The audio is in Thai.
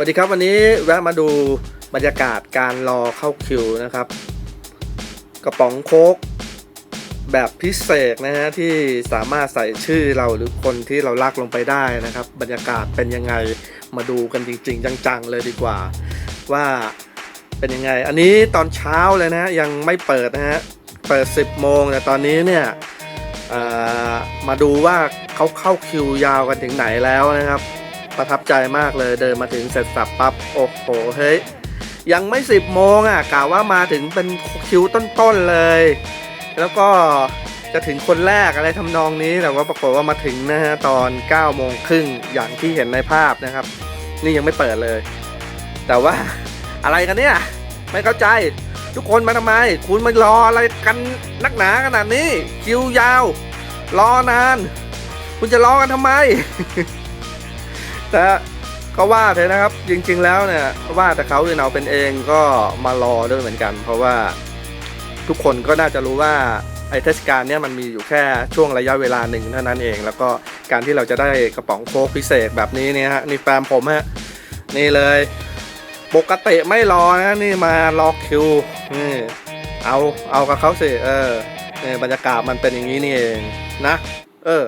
สวัสดีครับวันนี้แวะมาดูบรรยากาศการรอเข้าคิวนะครับ กระป๋องโค้กแบบพิเศษนะฮะที่สามารถใส่ชื่อเราหรือคนที่เรารักลงไปได้นะครับ บรรยากาศเป็นยังไงมาดูกันจริง ๆ จังๆเลยดีกว่า ว่าเป็นยังไง อันนี้ตอนเช้าเลยนะฮะยังไม่เปิดนะฮะเปิด 10 โมงแต่ตอนนี้เนี่ยมาดูว่าเขาเข้าคิวยาวกันถึงไหนแล้วนะครับ ประทับใจมากเลยเดินมาถึงเสร็จสับปั๊บโอ้โหเฮ้ยยังไม่ 10 โมงอะกะว่ามาถึงเป็นคิวต้นๆเลย แล้วก็จะถึงคนแรกอะไรทำนองนี้แต่ว่าปรากฏว่ามาถึงนะฮะตอน9โมงครึ่งอย่างที่เห็นในภาพนะครับ นี่ยังไม่เปิดเลย แต่ว่าอะไรกันเนี่ยไม่เข้าใจทุกคนมาทำไม คุณมารออะไรกันนักหนาขนาดนี้ คิวยาว รอนาน คุณจะรอกันทำไม แต่ก็ว่าเถอะนะครับ จริง ๆ แล้วเนี่ยว่าแต่เขาเราเป็นเองก็มารอด้วยเหมือนกัน เพราะว่าทุกคนก็น่าจะรู้ว่าไอเทศกาลเนี่ยมันมีอยู่แค่ช่วงระยะเวลาหนึ่งเท่านั้นเอง แล้วก็การที่เราจะได้กระป๋องโค้กพิเศษแบบนี้เนี่ยฮะนี่แฟนผมฮะนี่เลย ปกติไม่รอนะนี่มารอคิวนี่เอาเอากับเขาสิเออนี่บรรยากาศมันเป็นอย่างนี้นี่เองนะ เออ